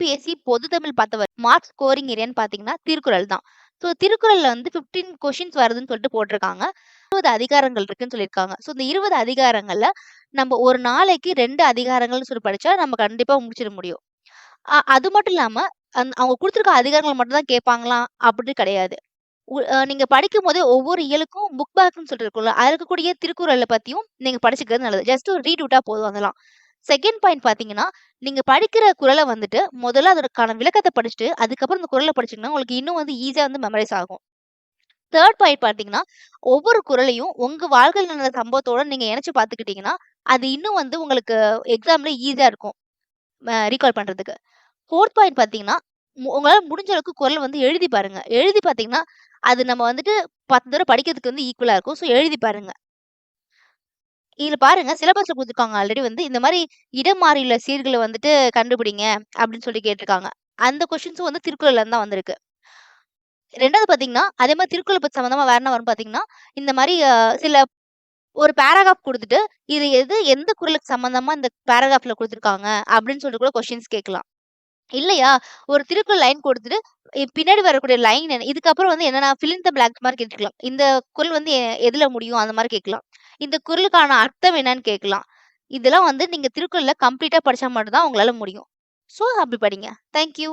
TNPSC பொது தமிழ் பார்த்தவர் mark scoring ஏரியான்னு பார்த்தீங்கன்னா திருக்குறள் தான். ஸோ திருக்குறள்ல வந்து ஃபிஃப்டீன் கொஷின்ஸ் வருதுன்னு சொல்லிட்டு போட்டிருக்காங்க. இருபது அதிகாரங்கள் இருக்குன்னு சொல்லியிருக்காங்க. ஸோ இந்த இருபது அதிகாரங்கள்ல நம்ம ஒரு நாளைக்கு ரெண்டு அதிகாரங்கள்னு சொல்லி படிச்சா நம்ம கண்டிப்பா முடிச்சிட முடியும். அது மட்டும் இல்லாம அந் அவங்க கொடுத்துருக்க அதிகாரங்கள் மட்டும் தான் கேட்பாங்களாம் அப்படின்னு கிடையாது. நீங்க படிக்கும் போதே ஒவ்வொரு இயலுக்கும் புக் பேக்னு சொல்லிட்டு இருக்கும்ல அதுல இருக்கக்கூடிய திருக்குறளை பத்தியும் நீங்க படிச்சுக்கிறது நல்லது. ஜஸ்ட் ஒரு ரீட் விட்டா போதும் அதெல்லாம். செகண்ட் பாயிண்ட் பார்த்தீங்கன்னா நீங்கள் படிக்கிற குரலை வந்துட்டு முதல்ல அதற்கான விளக்கத்தை படிச்சுட்டு அதுக்கப்புறம் இந்த குரலை படிச்சீங்கன்னா உங்களுக்கு இன்னும் வந்து ஈஸியாக வந்து மெமரைஸ் ஆகும். தேர்ட் பாயிண்ட் பார்த்தீங்கன்னா ஒவ்வொரு குரலையும் உங்கள் வாழ்க்கையில் நடந்த சம்பவத்தோட நீங்கள் இணைச்சு பார்த்துக்கிட்டிங்கன்னா அது இன்னும் வந்து உங்களுக்கு எக்ஸாமில் ஈஸியாக இருக்கும். ரீகால் பண்ணுறதுக்கு ஃபோர்த் பாயிண்ட் பார்த்தீங்கன்னா உங்களால் முடிஞ்ச அளவுக்கு குரல் வந்து எழுதி பாருங்க. எழுதி பார்த்தீங்கன்னா அது நம்ம வந்துட்டு பத்து தடவை படிக்கிறதுக்கு வந்து ஈக்குவலாக இருக்கும். ஸோ எழுதி பாருங்க. இதுல பாருங்க சிலபஸ்ல கொடுத்துருக்காங்க ஆல்ரெடி வந்து இந்த மாதிரி இடம் மாறியுள்ள சீர்களை வந்துட்டு கண்டுபிடிங்க அப்படின்னு சொல்லி கேட்டிருக்காங்க. அந்த கொஸ்டின்ஸும் வந்து திருக்குறள்ல இருந்து தான் வந்திருக்கு. ரெண்டாவது பாத்தீங்கன்னா அதே மாதிரி திருக்குறள் பத்தி சம்பந்தமா வேற என்ன வரும் பாத்தீங்கன்னா இந்த மாதிரி சில ஒரு பேராகிராஃப் கொடுத்துட்டு இது எது எந்த குறளுக்கு சம்பந்தமா இந்த பேராகிராஃப்ல கொடுத்துருக்காங்க அப்படின்னு சொல்லிட்டு கூட கொஸ்டின்ஸ் கேட்கலாம். இல்லையா? ஒரு திருக்குறள் லைன் கொடுத்துட்டு பின்னாடி வரக்கூடிய லைன் இதுக்கப்புறம் வந்து என்னன்னா ஃபிலின் த பிளாக் மாதிரி கேட்டுக்கலாம் இந்த குறள் வந்து எதுல முடியும் அந்த மாதிரி கேட்கலாம். இந்த குரலுக்கான அர்த்தம் என்னன்னு கேட்கலாம். இதெல்லாம் வந்து நீங்க திருக்குறள்ல கம்ப்ளீட்டா படிச்சா மட்டும்தான் உங்களால முடியும். ஸோ அப்படி படிங்க. தேங்க்யூ